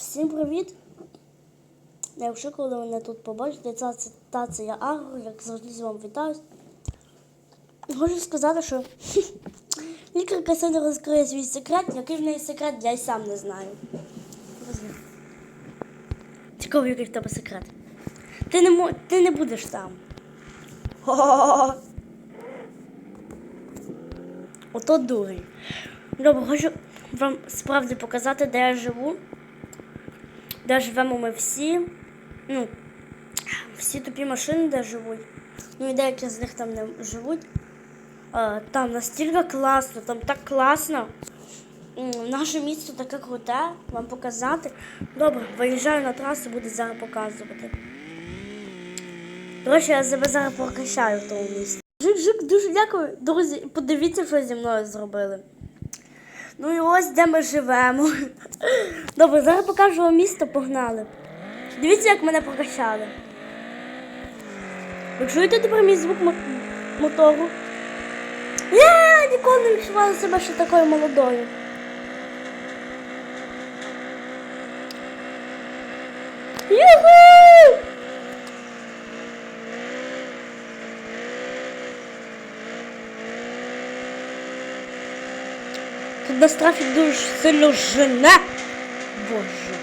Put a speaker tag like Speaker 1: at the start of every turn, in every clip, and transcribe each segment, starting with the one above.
Speaker 1: Всім привіт! Я вже коли мене тут побачите, це цитація Агро, як завжди з вами вітаю. Хочу сказати, що лікарка сьогодні розкриє свій секрет, який в неї секрет, я й сам не знаю. Цікаво, який в тебе секрет. Ти не, мо- ти не будеш там. Ото дурень. Добре, хочу вам справді показати, де я живу. Де живемо ми всі. Ну, всі тупі машини, де живуть. Ну і деякі з них там не живуть. А, там настільки класно, там так класно. Наше місто таке круте, вам показати. Добре, виїжджаю на трасу, буду зараз показувати. Речі, я себе зараз прокачаю в тому місці. Жик-жик, дуже дякую. Друзі, подивіться, що зі мною зробили. Ну і ось де ми живемо. Добре, зараз покажу вам місто, погнали. Дивіться, як мене прокачали. Ви чуєте тепер мій звук мо- мотору? Я ніколи не відчувала себе ще такою молодою. Юху! Тут нас трафік дуже сильно жене. Боже.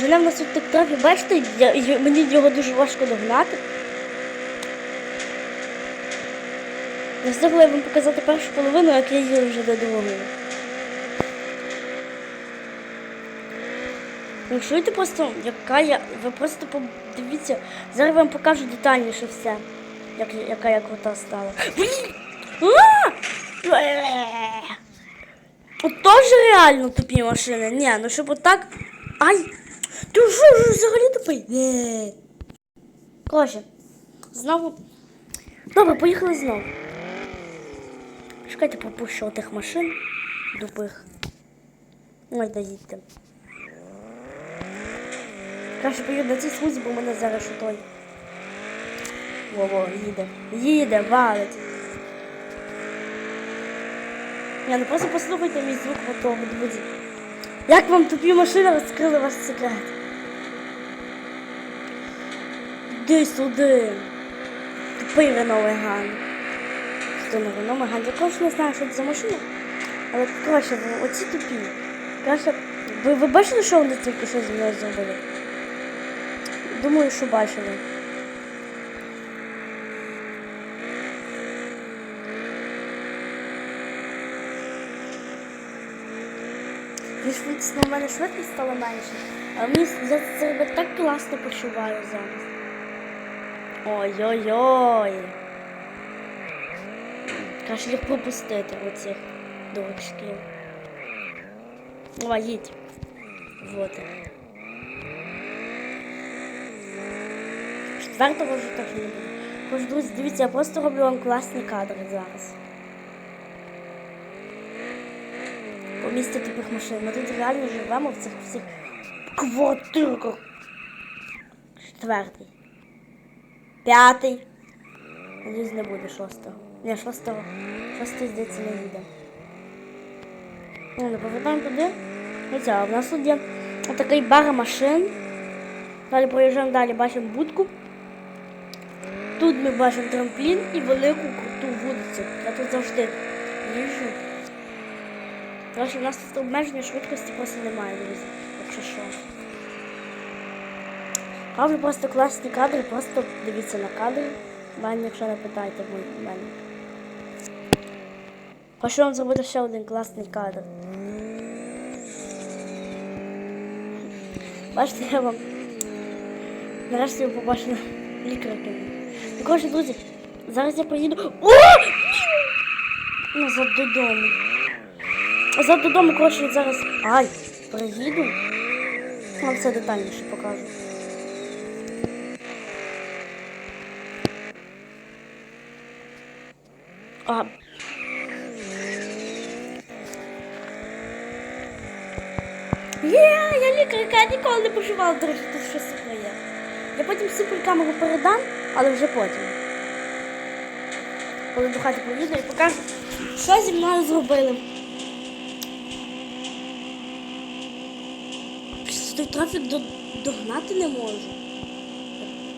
Speaker 1: Жене в нас тут так трафік, бачите, я, мені його дуже важко догнати. Не встигла я вам показати першу половину, як я їду вже до. Ви чуєте просто, яка я. Ви просто подивіться. Зараз я вам покажу детальніше все. Як, яка я крута стала. Блін! От теж реально тупі машини. Ні, ну щоб отак. Ай! Ти що ж взагалі тупий? Ні. Коротше, знову. Добре, поїхали знову. Чекайте, пропущу тих машин тупих. Ой, да їдьте. Краще поїду на цій смузі, бо мене зараз що той. Во-во, їде. Їде, валить. Я ну просто послухайте мій звук готовий, друзі. Як вам тупі машини розкрили ваш секрет? Іди сюди. Тупий Рено Меган. Що не Рено Меган? Я точно не знаю, що це за машина. Але краще, ви- оці тупі. Краще. Ви, ви бачили, що вони тільки що зі мною зробили? Думаю, що бачили. Швидкість на мене швидкість стала менше. А мені я себе так класно почуваю зараз. Ой-ой-ой. Краще їх пропустити оцих дурачків. Давай, їдь. Вот. Четвертого вже теж не буде. Тож, друзі, дивіться, я просто роблю вам класні кадри зараз. По місті тупих машин. Ми тут реально живемо в цих всіх квартирках. Четвертий. П'ятий. Надіюсь, не буде шостого. Ні, шостого. Шостий, здається, не їде. Ну, не повертаємо туди. Оця, а в нас тут є такий бар машин. Далі проїжджаємо далі, бачимо будку. Тут ми бачимо трамплін і велику круту вулицю. Я тут завжди їжджу. Що в нас тут обмеження швидкості просто немає, друзі. Якщо що. Роблю просто класні кадри, просто дивіться на кадри. Мене, якщо не питаєте, ви мене. Хочу вам зробити ще один класний кадр. Бачите, я вам нарешті ви побачили лікарки. Також, друзі, зараз я поїду. О! Назад додому. Назад додому, коротше, зараз. Ай, приїду. Вам все детальніше покажу. А. Є, я лікарка, я ніколи не поживала, до речі, тут щось є. Я потім суперкамеру передам, але вже потім. Коли до хати поїду і покажу, що зі мною зробили. Просто той трафік до, догнати не можу.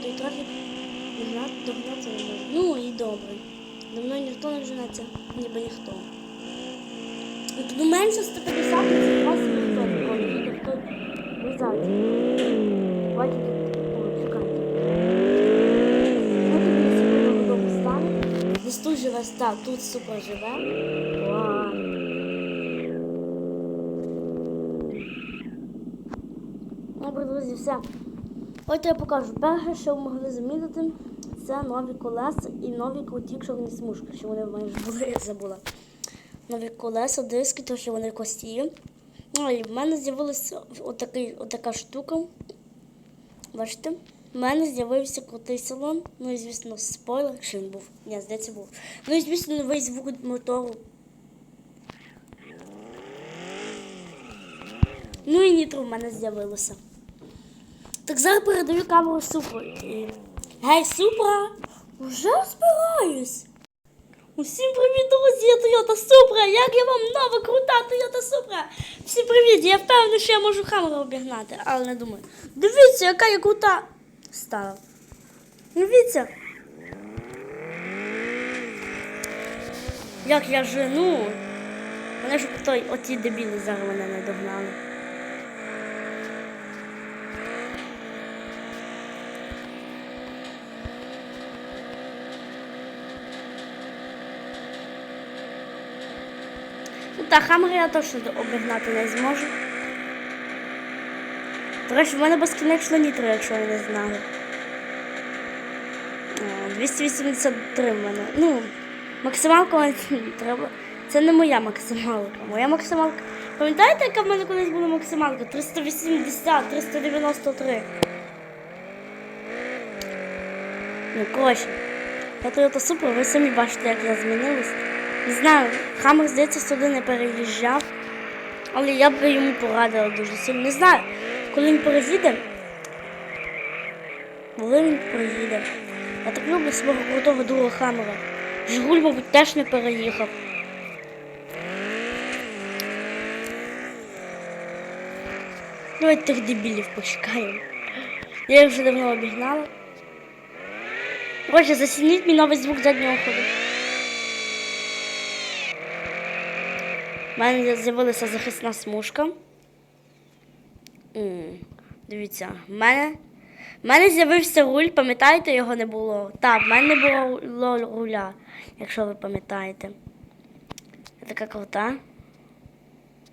Speaker 1: Той трафік догнати, догнати не можу. Ну і добре. До мною ніхто не вженеться, ніби ніхто. Ну менше 150 це просто ніхто ніколи їде, хто визаді. Бачите, о, чекайте. Ну, тут живе, так, тут супер живе. Вау. Добре, друзі, все. От я покажу. Перше, що ви могли замітити, це нові колеса і нові круті чорні смужки, що вони в мене були, я забула. Нові колеса, диски, то що вони кості. Ну і в мене з'явилася отака штука. Бачите? В мене з'явився крутий салон. Ну і звісно, спойлер, що він був. Ні, здається, був. Ну і звісно, новий звук мотору. Ну і нітро в мене з'явилося. Так зараз передаю камеру Супру. Гей, Супра! Вже збираюсь. Усім привіт, друзі, я Toyota Supra. Як я вам нова крута Toyota Supra? Всім привіт! Я впевнений, що я можу камеру обігнати, але не думаю. Дивіться, яка я крута стала. Дивіться. Як я жену. Мене ж той, оті дебіли зараз мене не догнали. Ну та хамер я точно обігнати не зможу. До речі, в мене безкінечно нітро, якщо ви не знали. 283 в мене. Ну, максималка треба. Це не моя максималка. Моя максималка. Пам'ятаєте, яка в мене колись була максималка? 380, 393. Ну, коротше. Я Toyota Supra, ви самі бачите, як я змінилась. Не знаю, Хаммер, здається, сюди не переїжджав. Але я б йому порадила дуже сильно. Не знаю, коли він переїде. Коли він переїде. Я так люблю свого крутого друга Хаммера. Жигуль, мабуть, теж не переїхав. Давайте тих дебілів почекаємо. Я їх вже давно обігнала. Боже, зацініть мій новий звук заднього ходу. У мене з'явилася захисна смужка. Дивіться, в мене, в мене з'явився руль, пам'ятаєте, його не було? Так, в мене не було руля, якщо ви пам'ятаєте. Така крута.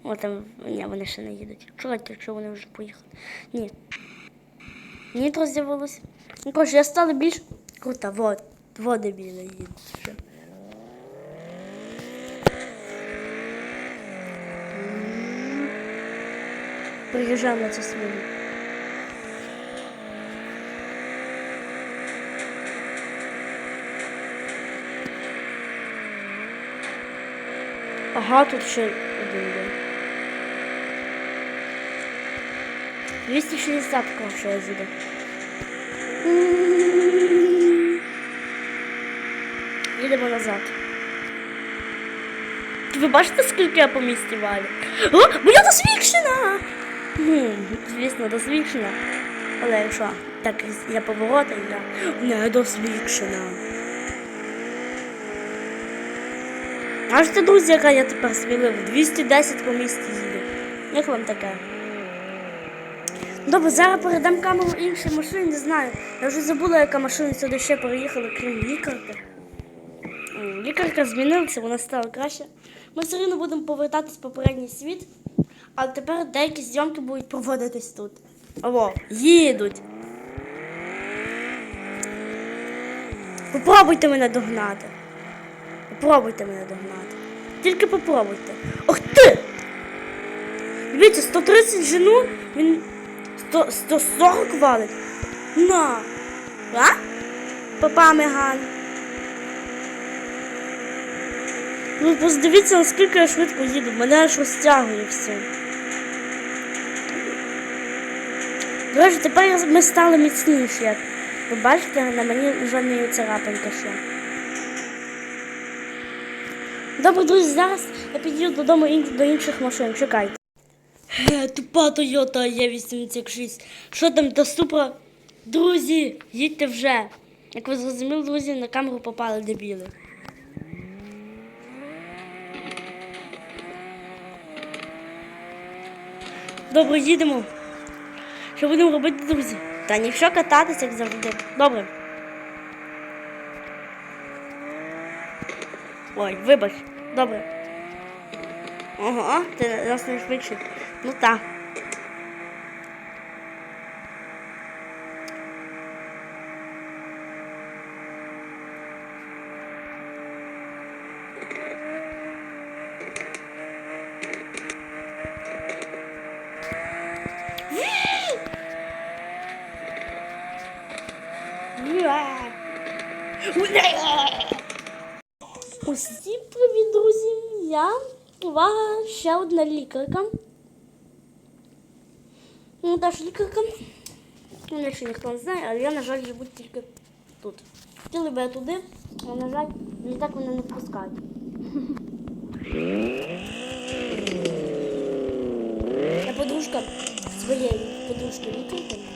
Speaker 1: О, там, ні, вони ще не їдуть. Чекайте, якщо вони вже поїхали. Ні. Нітро з'явилось. Ну, коротше, я стала більш крута. Вот, вот дебіли їдуть. Приїжджаємо на цю смугу. Ага, тут ще один є. 260 коротше я зійду. Їдемо назад. Ви бачите, скільки я по місті валю? О, моя досвідчена! Ну, звісно, досвідчена. Але якщо так є повороти, я не досвідчена. Бачите, друзі, яка я тепер смілива? 210 по місті їду. Як вам таке? Добре, зараз передам камеру іншій машині, не знаю. Я вже забула, яка машина сюди ще переїхала, крім лікарки. Лікарка змінилася, вона стала краще. Ми все одно будемо повертатись в попередній світ, а тепер деякі зйомки будуть проводитись тут. Алло, їдуть. Попробуйте мене догнати. Попробуйте мене догнати. Тільки попробуйте. Ох ти! Дивіться, 130 жену, він 100, 140 валить. На! А? Папа Меган. Ну, просто наскільки я швидко їду. Мене аж розтягує все. Речі, тепер ми стали міцніші. Ви бачите, на мені жодної царапинки ще. Добре, друзі, зараз я підійду додому до інших машин. Чекайте. Е, Тупа Toyota Є86. Що там та супра? Друзі, їдьте вже. Як ви зрозуміли, друзі, на камеру попали дебіли. Добре, їдемо. Що будемо робити, друзі? Та ніщо кататися, як завжди. Добре. Ой, вибач. Добре. Ого, ти нас не швидше. Ну так. Усім привіт, друзі! Я увага, ще одна лікарка. Ну, теж лікарка. Мене ще ніхто не знає, але я, на жаль, живу тільки тут. Хотіли би я туди, але, на жаль, мені так мене не пускають. Я подружка своєї подружки лікарки.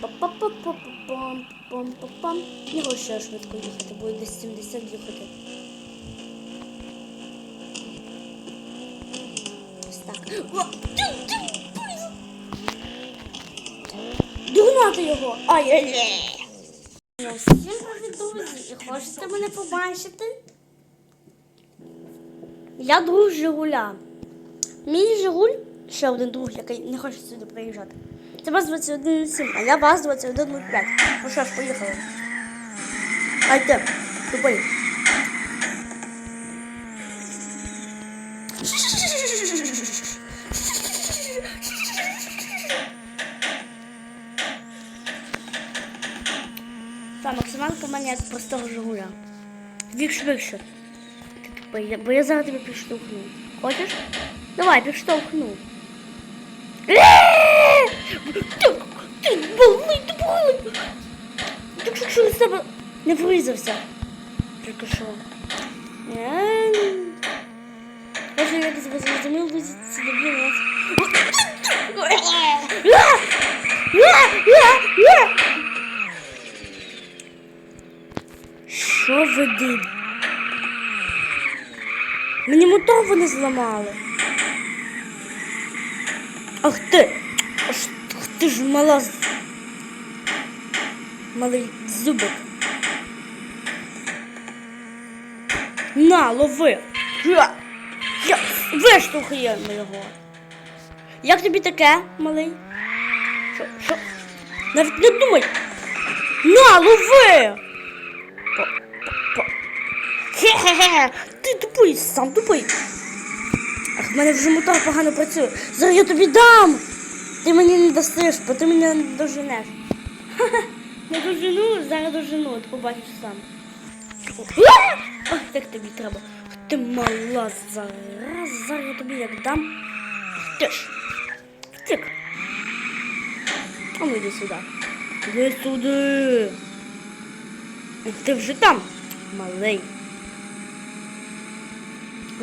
Speaker 1: Пам-пам-пам-пам-пам-пам-пам. Його ще швидко їхати, буде десь 70 їхати. Ось так. Догнати його! Ай-яй-яй! Ну, Всім привіт, друзі! І хочете мене побачити? Я друг Жигуля. Мій Жигуль, ще один друг, який не хоче сюди приїжджати. Це вас 21.07, а я вас 21.05. Ну що ж, поїхали. Айте, тупий. Та максималка в мене як простого Жигуля. Вік швидше. Ти тупий, бо я зараз тебе підштовхну. Хочеш? Давай, підштовхну. Е! Ти, болить, болить. Так що якщо з тебе не врізався. Тільки що. Може, як ви зрозуміли, друзі, це добре нас. Що ви дим? Мені мотор вони зламали. Ах ти! Ти ж мала. Малий зубик. На, лови! Я! Я! Виштовхуємо його! Як тобі таке, малий? Що? Що? Навіть не думай! На, лови! Хе-хе-хе! Ти тупий, сам тупий. Ах, в мене вже мотор погано працює. Зараз я тобі дам. Ти мені не дастиш, бо ти мене не доженеш. Не дожену, зараз дожену, ти побачиш сам. Ах, так тобі треба. Ти мала зараз, зараз я тобі як дам. Ти ж. Втик. А ну йди сюди. Іди сюди. Ти вже там, малий.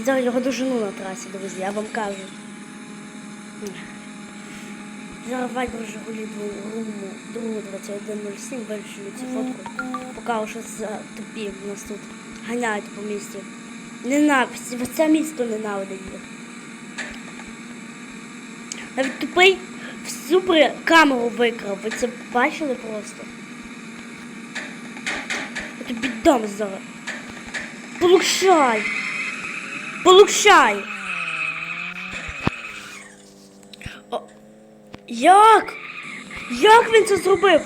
Speaker 1: Зараз його дожену на трасі, друзі, я вам кажу. Зараз вайбер Жигулі другу 2107 вирішили цю фотку. Поки що за тупі в нас тут ганяють по місті. Ненависть, це місто ненавидить їх. Навіть тупий всю при камеру викрав. Ви це бачили просто? Я тобі дам зараз. Получай! Получай! О, як? Як він це зробив?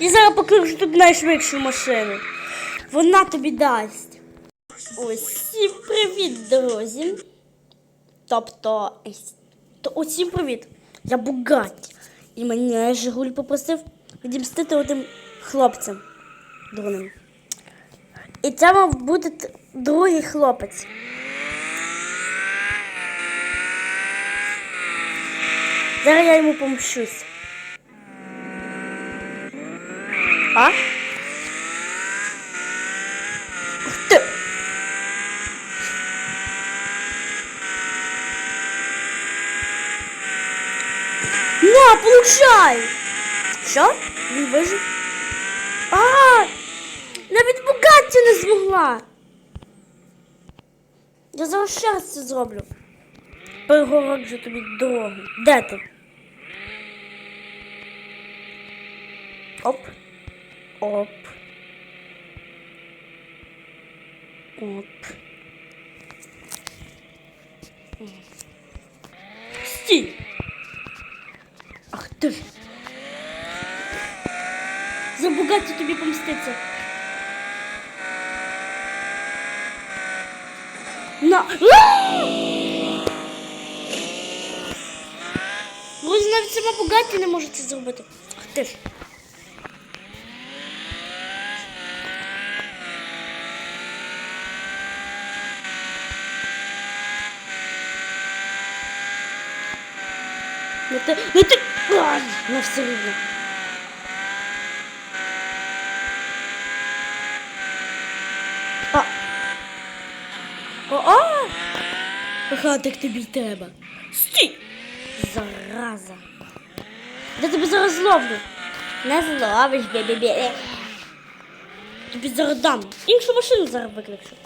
Speaker 1: Я зараз покличу тут найшвидшу машину. Вона тобі дасть. Усім привіт, друзі. Тобто, то усім привіт. Я Бугаті. І мене Жигуль попросив відімстити одним хлопцям дурним. І це мав бути другий хлопець. Зараз я йому помщусь. А? На, получай! Що? Він вижив? А! Навіть Бугатті не змогла! Я зараз ще раз це зроблю. Перегороджу тобі дорогу. Де ти? Оп. Оп. Оп. Стій! Ах ти ж! За Бугатті тобі помститься. На! Друзі, навіть сама Бугатті не може це зробити. Ах ти ж. Ти, ну ти, ай, ну все рівно. А. О, а! Хатик тобі й треба. Стій! Зараза. Я тебе зараз зловлю. Не зловиш, бі-бі-бі. Тобі зараз. Іншу машину зараз викликшу.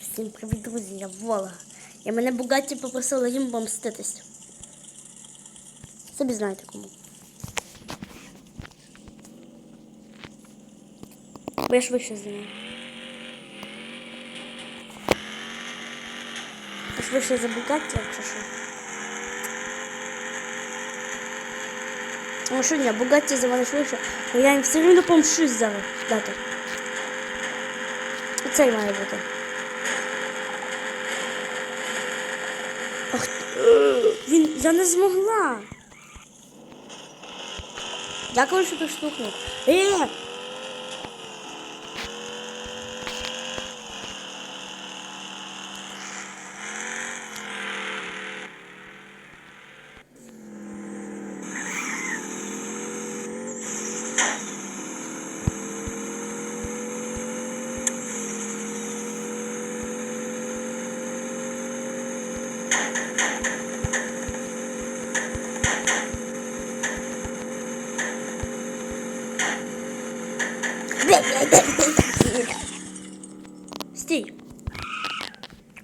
Speaker 1: Всім привіт, друзі, я Вола. І мене Бугатті попросила їм помститись. Собі знаєте кому. Бо я швидше за нею. Я швидше за Бугатті, якщо що. Ну що ні, Бугатті за мене швидше, але я їм все рівно помщусь зараз. Дати. Оцей має бути. Ах, ти- він, я не змогла. Дякую, що ти штукнув. Е! Стій.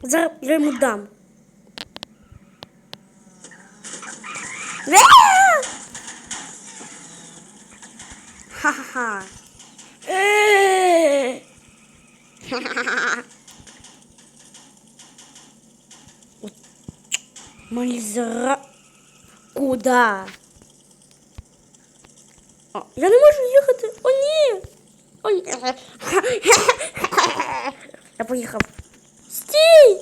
Speaker 1: Зараз я йому дам. Е! Ха-ха-ха. Е! От Мальзара. Куда? О, я не можу їхати. О, ні. О, ні. Я поїхав. Стій!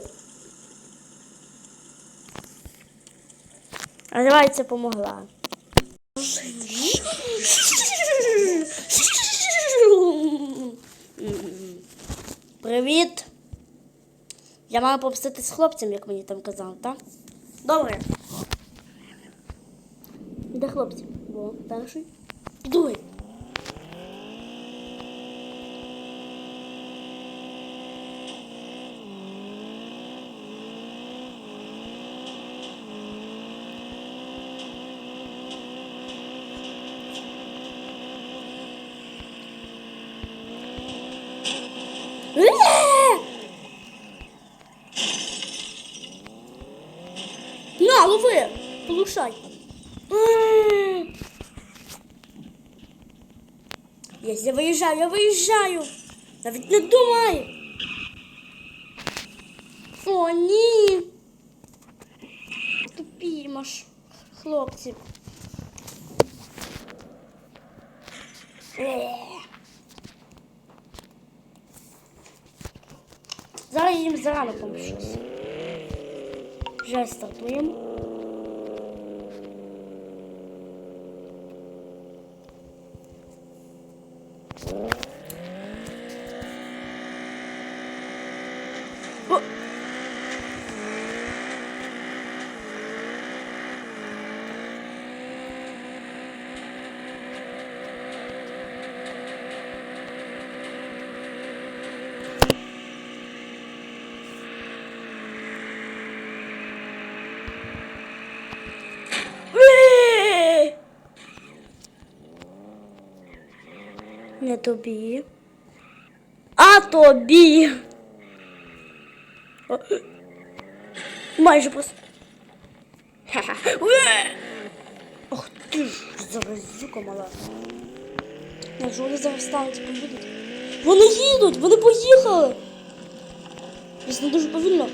Speaker 1: А давай це помогла. Привіт! Я маю помстити з хлопцем, як мені там казали, так? Добре. Де хлопці? Бо перший. Другий. На, лови! Полушай. Єсть, я виїжджаю, я виїжджаю. Навіть не думай. О, ні. Тупі маш, хлопці. Е. Зараз їм зарано помщусь. Вже стартуємо. Yeah. Не тобі. А тобі. О, Майже просто. Ох ти ж, заразюка мала. Якщо вони зараз стануть поїдуть. Вони їдуть, вони поїхали. Просто дуже повільно.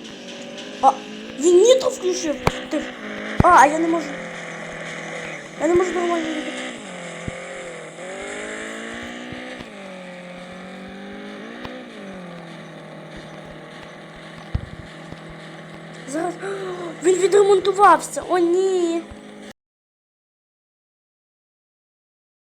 Speaker 1: А, він нітро включив. А, я не можу. Я не можу нормально. Зараз. Він відремонтувався. О, ні.